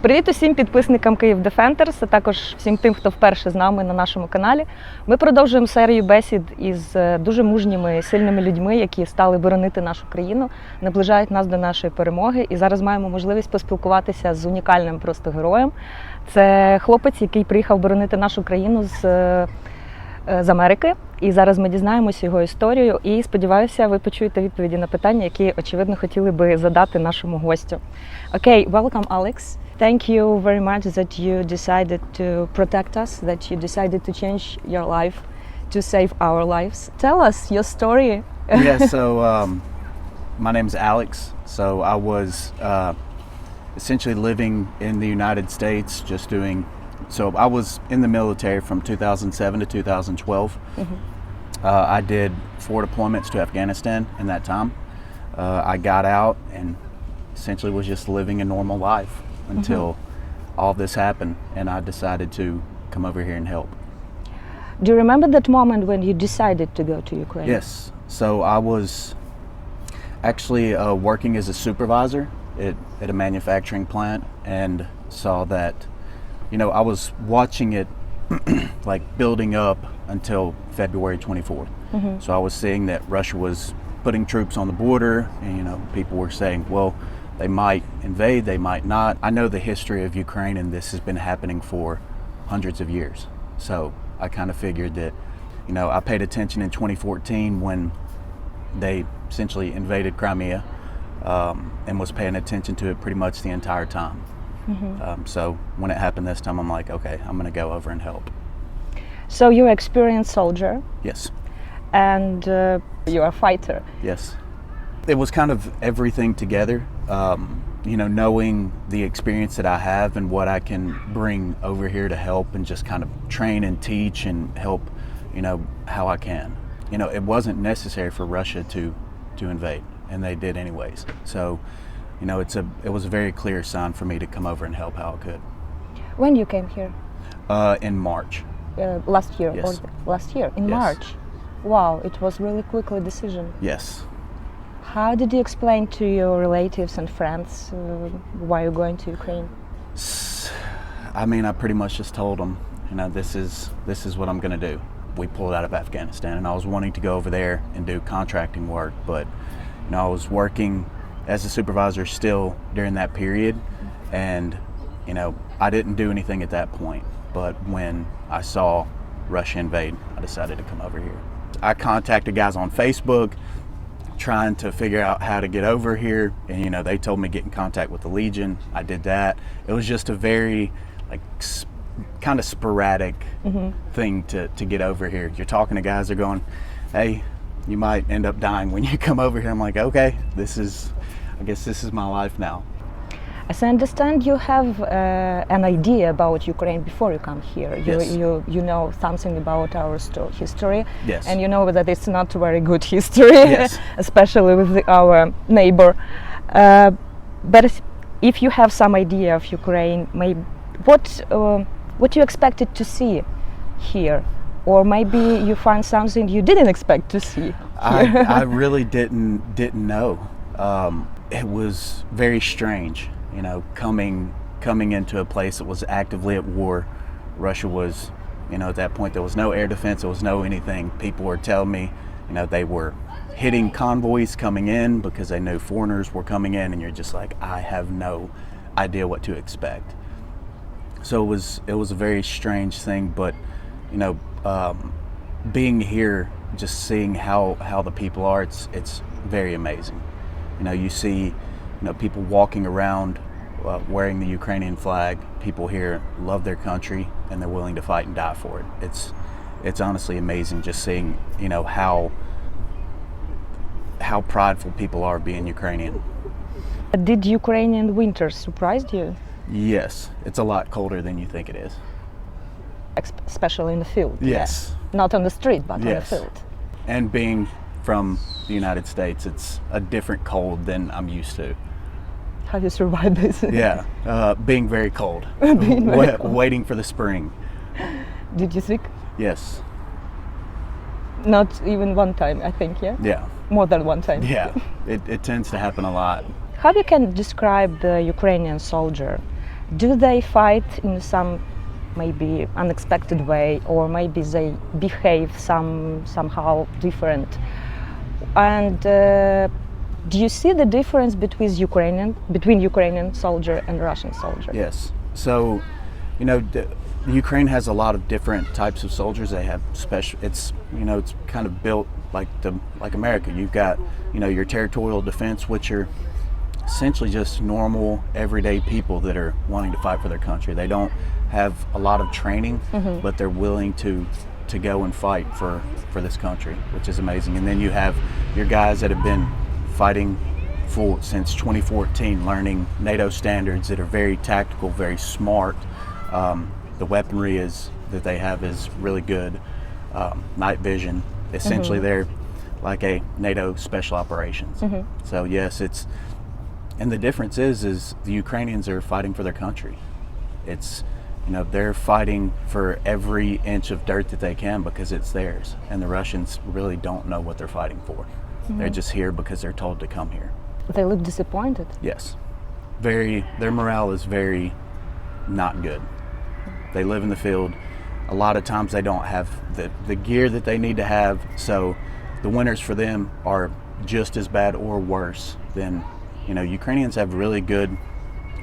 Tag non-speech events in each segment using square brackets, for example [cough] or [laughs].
Привіт усім підписникам Київ Defenders, а також всім тим, хто вперше з нами на нашому каналі. Ми продовжуємо серію бесід із е, дуже мужніми, сильними людьми, які стали боронити нашу країну, наближають нас до нашої перемоги. І зараз маємо можливість поспілкуватися з унікальним просто героєм. Це хлопець, який приїхав боронити нашу країну з, е, е, з Америки. І зараз ми дізнаємося його історію. І сподіваюся, ви почуєте відповіді на питання, які очевидно хотіли би задати нашому гостю. Okay, welcome, Alex. Thank you very much that you decided to protect us, that you decided to change your life to save our lives. Tell us your story. [laughs] yeah, so [laughs] um, my name's Alex. So I was uh, essentially living in the United States, just doing. So I was in the military from 2007 to 2012. Uh, I did four deployments to Afghanistan in that time. Uh, I got out and essentially was just living a normal life until all this happened, and I decided to come over here and help. Do you remember that moment when you decided to go to Ukraine? Yes. So I was actually uh, working as a supervisor at, at a manufacturing plant and saw that, you know, I was watching it [clears throat] like building up until February 24th. So I was seeing that Russia was putting troops on the border, and, you know, people were saying, well, they might invade, they might not. I know the history of Ukraine, and this has been happening for hundreds of years. So I kind of figured that, you know, I paid attention in 2014 when they essentially invaded Crimea um, and was paying attention to it pretty much the entire time. Um, so when it happened this time, I'm like, okay, I'm going to go over and help. So you're an experienced soldier Yes, and uh, you're a fighter. yes. It was kind of everything together. Um, you know, knowing the experience that I have and what I can bring over here to help and just kind of train and teach and help, you know, how I can. You know, it wasn't necessary for Russia to to invade, and they did anyways. So, you know, it's a it was a very clear sign for me to come over and help how I could. When you came here? Uh, in March, Uh, last year Yes. last year in Yes. March. Wow, it was really quickly decision. yes. How did you explain to your relatives and friends uh, why you're going to Ukraine? I mean, I pretty much just told them, you know, this is this is what I'm going to do. We pulled out of Afghanistan, and I was wanting to go over there and do contracting work, but you know, I was working as a supervisor still during that period, and you know, I didn't do anything at that point. But when I saw Russia invade, I decided to come over here. I contacted guys on Facebook trying to figure out how to get over here. And you know they told me get in contact with the legion. I did that. It was just a very like s- kind of sporadic mm-hmm. thing to, to get over here. You're talking to guys they're going hey you might end up dying when you [laughs] come over here. I'm like okay this is i guess this is my life now As I understand, you have uh, an idea about Ukraine before you come here. You, Yes. you, you know something about our sto- history, Yes. and you know that it's not very good [laughs] history, Yes. [laughs] especially with the, our neighbor. Uh, but if- if you have some idea of Ukraine, maybe what uh, what you expected to see here, or maybe you find something you didn't expect to see. I, I [laughs] really didn't didn't know. Um, it was very strange, you know, coming coming into a place that was actively at war. Russia was, you know, at that point there was no air defense, there was no anything. People were telling me, you know, they were hitting convoys coming in because they knew foreigners were coming in, and you're just like, I have no idea what to expect so it was it was a very strange thing but you know um, being here just seeing how how the people are it's it's very amazing you know you see you know people walking around uh, wearing the Ukrainian flag people here love their country and they're willing to fight and die for it it's it's honestly amazing just seeing you know how how prideful people are being Ukrainian Did Ukrainian winter surprise you, yes it's a lot colder than you think it is especially in the field? yes Not on the street, but Yes. on the field. and being from the United States, it's a different cold than I'm used to. How you survive this? [laughs] Yeah, uh, being very cold, [laughs] Being very Wa- waiting for the spring. Did you sick? Yes, Not even one time, I think, yeah? yeah, More than one time. yeah. It, it tends to happen a lot. How you can describe the Ukrainian soldier do they fight in some maybe unexpected way or maybe they behave some somehow different and uh, do you see the difference between ukrainian between ukrainian soldier and russian soldier Yes. So, you know, the, Ukraine has a lot of different types of soldiers. They have special. It's you know, it's kind of built like the like America. You've got you know your territorial defense, which are essentially just normal everyday people that are wanting to fight for their country. They don't have a lot of training, mm-hmm. but they're willing to to go and fight for for this country, which is amazing. And then you have your guys that have been fighting for since 2014, learning NATO standards that are very tactical, very smart. Um, the weaponry is that they have is really good. Um, night vision. Essentially, they're like a NATO special operations. So yes, it's and the difference is is the Ukrainians are fighting for their country. It's you know they're fighting for every inch of dirt that they can because it's theirs, and the Russians really don't know what they're fighting for. They're just here because they're told to come here. they look disappointed Yes, very. Their morale is very not good. They live in the field. A lot of times they don't have the the gear that they need to have. So the winters for them are just as bad or worse than you know. Ukrainians have really good,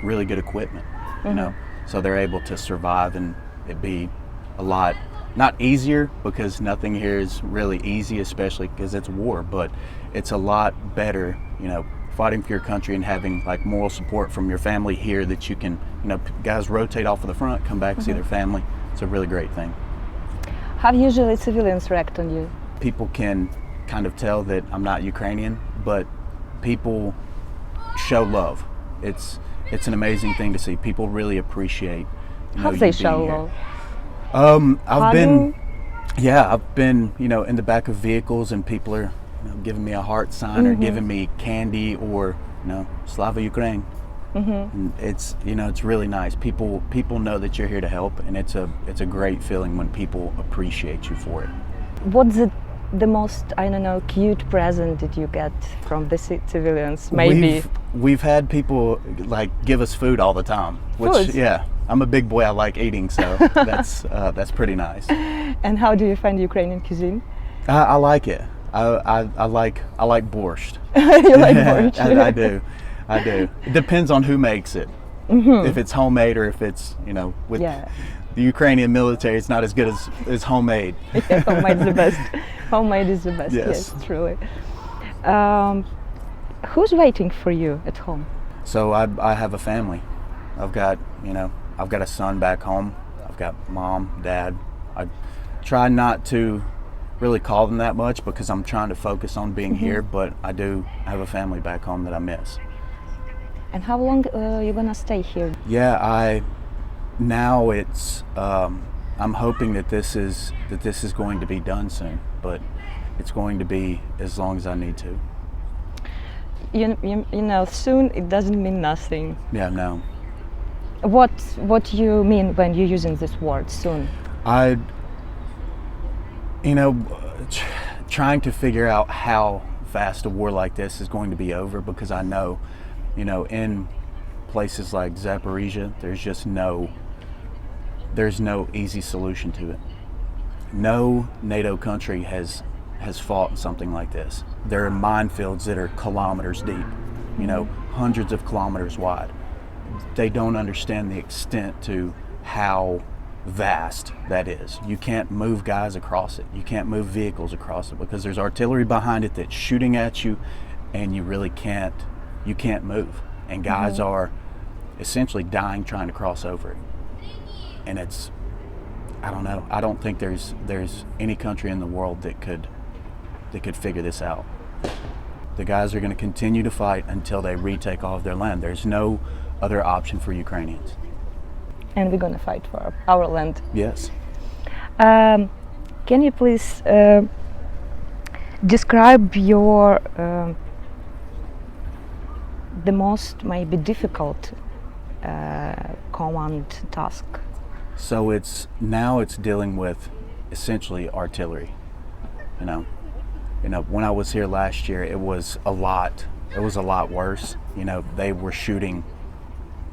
really good equipment. You mm-hmm. know, so they're able to survive and it be a lot not easier because nothing here is really easy, especially because it's war. But it's a lot better, you know, fighting for your country and having like moral support from your family here that you can, you know, guys rotate off of the front, come back, see mm-hmm. their family. It's a really great thing. how usually civilians react on you People can kind of tell that I'm not Ukrainian, but people show love. It's it's an amazing thing to see. People really appreciate. You how know, they show love Um, I've been, yeah, I've been, you know, in the back of vehicles and people are you know, giving me a heart sign or giving me candy or, you know, Slava Ukraine. Mm-hmm. It's, you know, it's really nice. People, people know that you're here to help, and it's a, it's a great feeling when people appreciate you for it. what's the, the most i don't know cute present did you get from the civilians maybe We've, we've had people like give us food all the time, which, Food? yeah, I'm a big boy. I like eating, so [laughs] that's, uh, that's pretty nice. and how do you find ukrainian cuisine I, I like it. I, I, I like, I like borscht. [laughs] you like [laughs] borscht? I, I do. I do. It depends on who makes it. If it's homemade or if it's, you know, with Yeah. the Ukrainian military, it's not as good as, as homemade. yeah, homemade is the best. Homemade is the best. Yes, Yes. truly. Um, who's waiting for you at home? So I, I have a family. I've got, you know, I've got a son back home. I've got mom, dad. I try not to really call them that much because I'm trying to focus on being here, but I do have a family back home that I miss. And how long uh, you gonna stay here? Yeah, I now it's um, I'm hoping that this is that this is going to be done soon, but it's going to be as long as I need to. You, you, you know, soon it doesn't mean nothing. Yeah, no. What what you mean when you're using this word soon? I you know tr- trying to figure out how fast a war like this is going to be over because I know, you know, in places like Zaporizhia, there's just no there's no easy solution to it. No NATO country has has fought in something like this. There are minefields that are kilometers deep, you know, hundreds of kilometers wide. They don't understand the extent to how vast that is. You can't move guys across it. You can't move vehicles across it because there's artillery behind it that's shooting at you and you really can't you can't move. And mm-hmm. guys are essentially dying trying to cross over it. And it's I don't know. I don't think there's there's any country in the world that could that could figure this out. The guys are going to continue to fight until they retake all of their land. There's no other option for Ukrainians. And we're gonna fight for our land. Yes. Um, can you please uh, describe your um, the most maybe difficult uh, command task? So it's now it's dealing with essentially artillery. You know, you uh, know when I was here last year, it was a lot. It was a lot worse. You know, they were shooting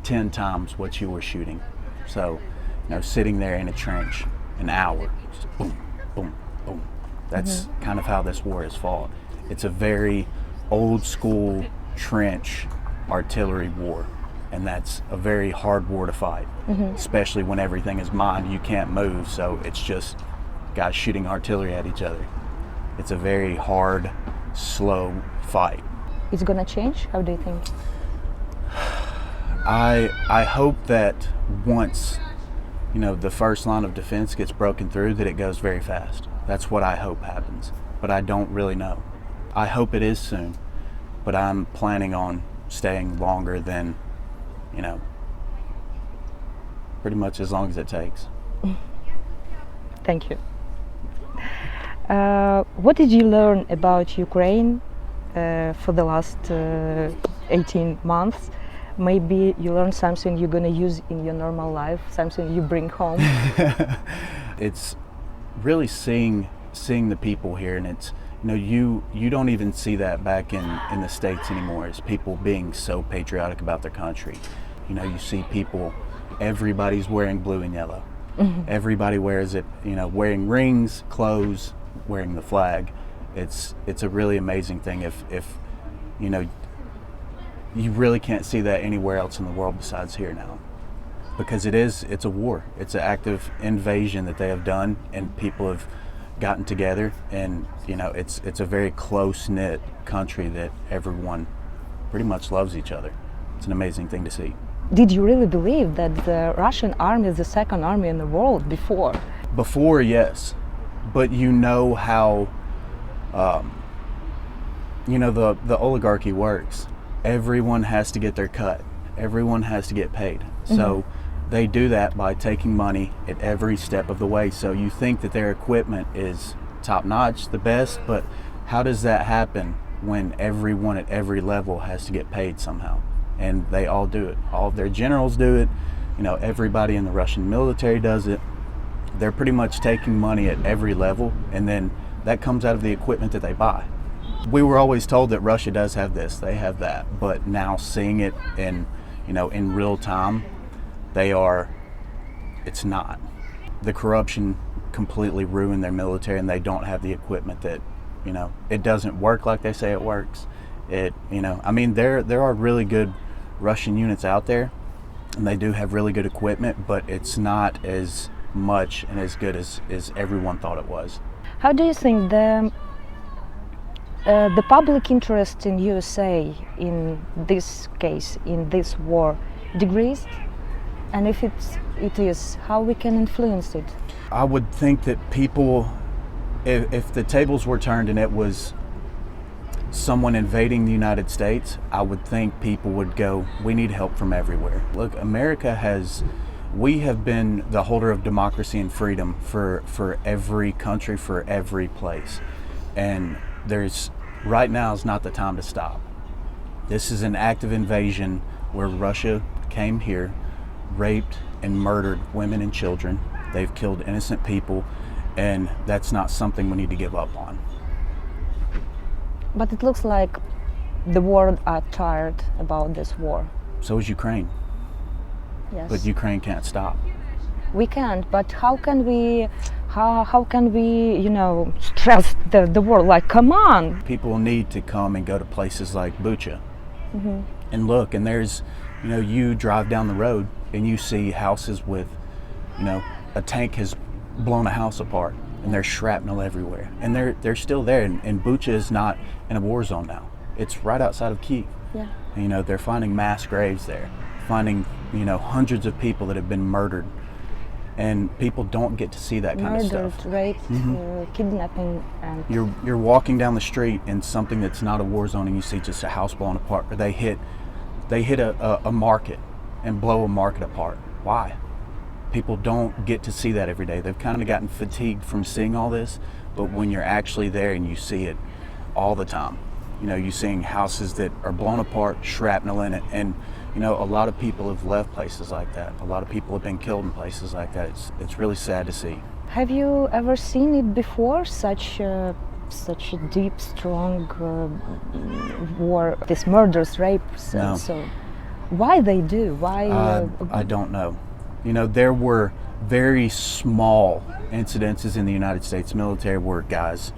10 times what you were shooting. So, you know, sitting there in a trench an hour, boom, boom, boom. That's mm-hmm. kind of how this war is fought. It's a very old school trench artillery war. And that's a very hard war to fight, mm-hmm. especially when everything is mined. You can't move, so it's just guys shooting artillery at each other. It's a very hard, slow fight. It's gonna change? How do you think? I I hope that once you know the first line of defense gets broken through that it goes very fast. That's what I hope happens, but I don't really know. I hope it is soon, but I'm planning on staying longer than you know pretty much as long as it takes. [laughs] Thank you. Uh, what did you learn about Ukraine uh, for the last uh, 18 months? Maybe you learned something you're gonna use in your normal life, something you bring home. [laughs] it's really seeing seeing the people here and it's you know you you don't even see that back in in the states anymore is people being so patriotic about their country you know you see people everybody's wearing blue and yellow everybody wears it you know wearing rings clothes wearing the flag it's it's a really amazing thing if if you know you really can't see that anywhere else in the world besides here now. Because it is it's a war. It's an active invasion that they have done and people have gotten together and you know it's it's a very close knit country that everyone pretty much loves each other. It's an amazing thing to see. Did you really believe that the Russian army is the second army in the world before? before yes but you know how um, you know the the oligarchy works. Everyone has to get their cut. Everyone has to get paid. So they do that by taking money at every step of the way. So you think that their equipment is top notch the best but how does that happen when everyone at every level has to get paid somehow? And they all do it. All of their generals do it. You know everybody in the russian military does it they're pretty much taking money at every level and then that comes out of the equipment that they buy. We were always told that russia does have this they have that but now seeing it in you know in real time they are it's not. The corruption completely ruined their military and they don't have the equipment that you know it doesn't work like they say it works. It you know i mean there there are really good russian units out there and they do have really good equipment but it's not as much and as good as, as everyone thought it was How do you think the uh, the public interest in USA in this case, in this war, decreased? And if it's, it is, how we can influence it? I would think that people, if, if the tables were turned and it was someone invading the United States, I would think people would go, we need help from everywhere. Look, America has, we have been the holder of democracy and freedom for, for every country, for every place. And there's, right now is not the time to stop. This is an active invasion where Russia came here, raped and murdered women and children. They've killed innocent people, and that's not something we need to give up on. But it looks like the world are tired about this war. So is Ukraine, Yes. but Ukraine can't stop. we can't, but how can we, how, how can we, you know, stress the, the world? Like, come on! People need to come and go to places like Bucha mm-hmm. and look. And there's, you know, you drive down the road and you see houses with, you know, a tank has blown a house apart and there's shrapnel everywhere. And they're they're still there. And, and Bucha is not in a war zone now. It's right outside of Kiev. Yeah. You know, they're finding mass graves there, finding, you know, hundreds of people that have been murdered. And people don't get to see that kind of stuff. raped, uh, kidnapping, and You're you're walking down the street in something that's not a war zone, and you see just a house blown apart, or they hit they hit a, a, a market and blow a market apart. Why? People don't get to see that every day. They've kind of gotten fatigued from seeing all this, but when you're actually there and you see it all the time, you know, you're seeing houses that are blown apart, shrapnel in it, and you know, a lot of people have left places like that. A lot of people have been killed in places like that. It's it's really sad to see. Have you ever seen it before? Such a, such a deep, strong uh, war, these murders, rapes, No. and so. Why they do? Why? Uh, uh, I don't know. You know, there were very small incidences in the United States military where guys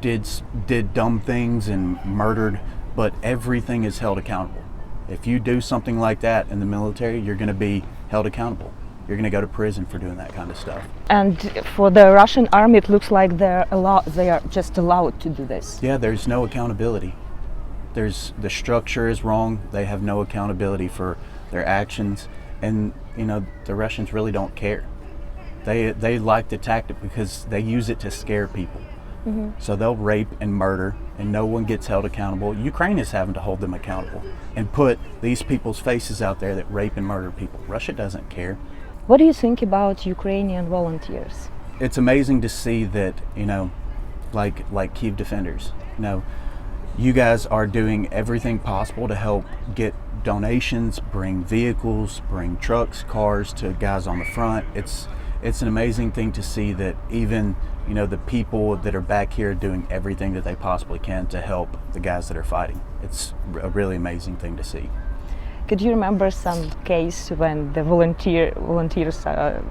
did did dumb things and murdered, but everything is held accountable. If you do something like that in the military, you're going to be held accountable. You're going to go to prison for doing that kind of stuff. and for the Russian army, it looks like they're allowed. They are just allowed to do this. Yeah, there's no accountability. There's the structure is wrong. They have no accountability for their actions, and you know the Russians really don't care. They they like the tactic because they use it to scare people. Mm-hmm. So they'll rape and murder, and no one gets held accountable. Ukraine is having to hold them accountable and put these people's faces out there that rape and murder people. Russia doesn't care. What do you think about Ukrainian volunteers? it's amazing to see that you know like like Kiev defenders you know you guys are doing everything possible to help get donations bring vehicles bring trucks cars to guys on the front it's it's an amazing thing to see that even you know the people that are back here doing everything that they possibly can to help the guys that are fighting it's a really amazing thing to see Could you remember some case when the volunteer volunteers uh,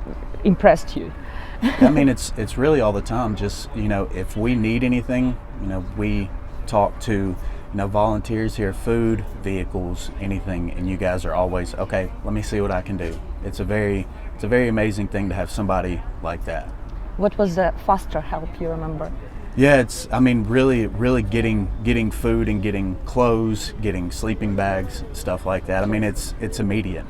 impressed you? [laughs] I mean, [laughs] it's it's really all the time. Just you know, if we need anything, you know, we talk to you know volunteers here, food, vehicles, anything, and you guys are always okay. Let me see what I can do. It's a very it's a very amazing thing to have somebody like that. What was the faster help you remember? Yeah, it's I mean, really, really getting getting food and getting clothes, getting sleeping bags, stuff like that. I mean, it's it's immediate.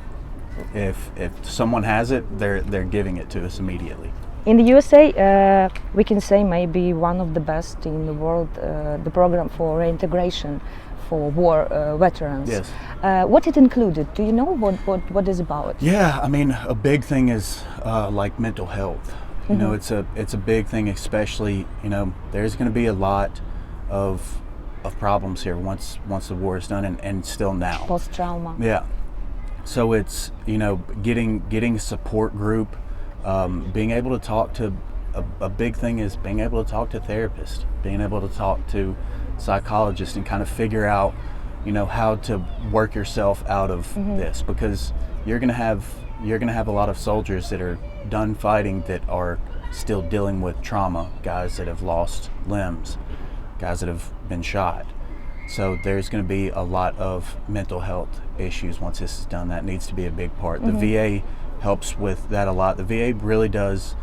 If if someone has it, they're they're giving it to us immediately. In the USA, uh, we can say maybe one of the best in the world, uh, the program for reintegration for war uh, veterans. Yes. Uh, what it included? Do you know what what what is about? Yeah, I mean, a big thing is uh, like mental health. You know, it's a it's a big thing, especially you know, there's going to be a lot of of problems here once once the war is done, and, and still now. Post trauma. Yeah. So it's you know getting getting support group, um, being able to talk to a, a big thing is being able to talk to therapists, being able to talk to psychologists, and kind of figure out you know how to work yourself out of this because you're gonna have you're gonna have a lot of soldiers that are done fighting that are still dealing with trauma, guys that have lost limbs, guys that have been shot. So there's going to be a lot of mental health issues once this is done. That needs to be a big part. The mm-hmm. VA helps with that a lot. The VA really does,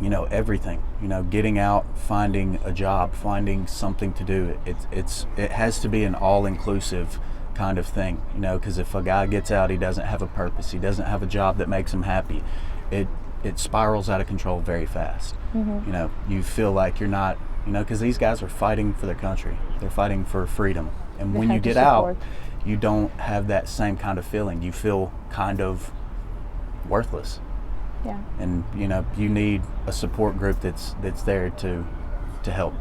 you know, everything. You know, getting out, finding a job, finding something to do. It's it's it has to be an all-inclusive kind of thing. You know, because if a guy gets out, he doesn't have a purpose. He doesn't have a job that makes him happy. It it spirals out of control very fast. Mm-hmm. You know, you feel like you're not. You know, because these guys are fighting for their country. They're fighting for freedom. And They when you get out, you don't have that same kind of feeling. You feel kind of worthless, Yeah. and you know you need a support group that's that's there to to help.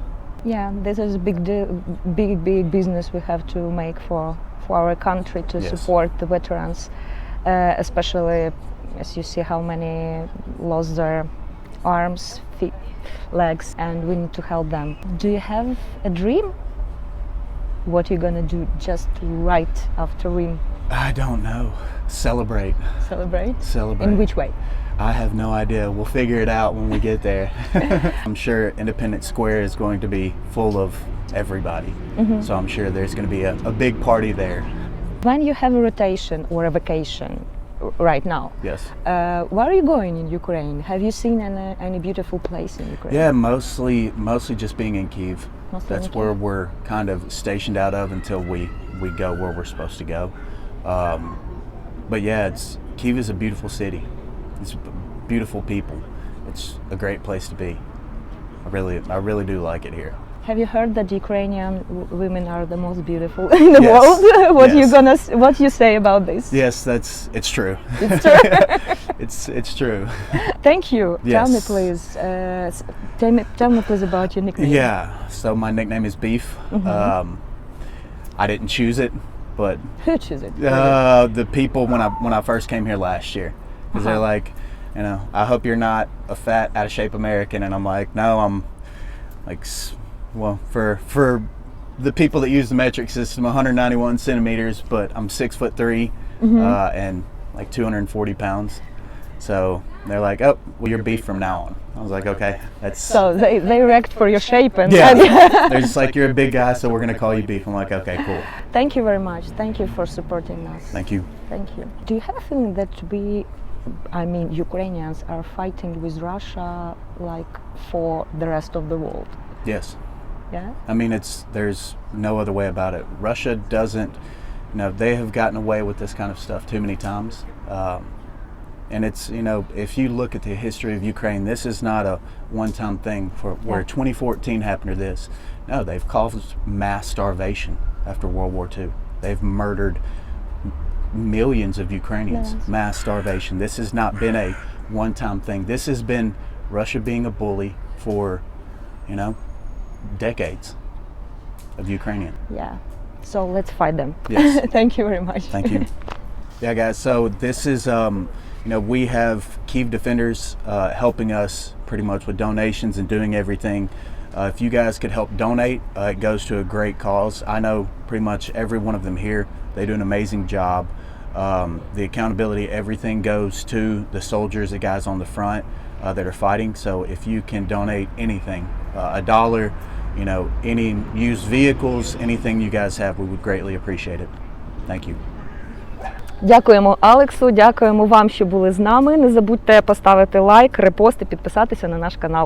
Yeah, this is a big, big, big business we have to make for for our country to Yes. support the veterans, uh, especially as you see how many lost their arms, feet, legs, and we need to help them. Do you have a dream? What you're gonna do just right after we I don't know. Celebrate, celebrate? celebrate. In which way? I have no idea. We'll figure it out when we get there. [laughs] [laughs] I'm sure Independence Square is going to be full of everybody. So I'm sure there's going to be a, a big party there. When you have a rotation or a vacation right now, Yes. Uh, where are you going in Ukraine? Have you seen any, any beautiful place in Ukraine? Yeah, mostly mostly just being in Kiev. Mostly That's in where we're kind of stationed out of until we we go where we're supposed to go. Um, but yeah, it's Kiev is a beautiful city. It's beautiful people. It's a great place to be. I really I really do like it here. Have you heard that Ukrainian w- women are the most beautiful [laughs] in the Yes. world? [laughs] what you gonna what you say about this? Yes, that's it's true. It's [laughs] true. it's it's true. Thank you. Tell me please. Uh, tell me tell me please about your nickname. Yeah. So my nickname is Beef. Um, I didn't choose it, but Who choose it? Uh, the people when I when I first came here last year, because they're Uh-huh. like, you know, I hope you're not a fat, out of shape American, and I'm like, no, I'm like, well, for for the people that use the metric system, 191 centimeters, but I'm six foot three, uh, and like 240 pounds. So they're like, "Oh, well, you're beef from now on." I was like, "Okay, that's So they, they react for your shape and yeah." and- [laughs] they're just like, "You're a big guy, so we're gonna call you beef." I'm like, "Okay, cool. Thank you very much. Thank you for supporting us. Thank you." Thank you. Do you have a feeling that we, I mean, Ukrainians are fighting with Russia like for the rest of the world? Yes. Yeah. I mean, it's there's no other way about it. Russia doesn't, you know, they have gotten away with this kind of stuff too many times. Um, and it's, you know, if you look at the history of Ukraine, this is not a one-time thing for where Yeah. 2014 happened to this. No, they've caused mass starvation after World War II. They've murdered millions of Ukrainians, Yes. mass starvation. This has not been a one-time thing. This has been Russia being a bully for, you know, decades of Ukrainian. Yeah. So let's fight them. Yes. [laughs] Thank you very much. Thank you. [laughs] yeah, guys. So this is, um, you know, we have Kiev Defenders uh, helping us pretty much with donations and doing everything. Uh, if you guys could help donate, uh, it goes to a great cause. I know pretty much every one of them here. They do an amazing job. Um, the accountability, everything goes to the soldiers, the guys on the front uh, that are fighting. So if you can donate anything, uh, a dollar, you know, any used vehicles, anything you guys have, we would greatly appreciate it. Thank you. Дякуємо Алексу, дякуємо вам, що були з нами. Не забудьте поставити лайк, репост підписатися на наш канал.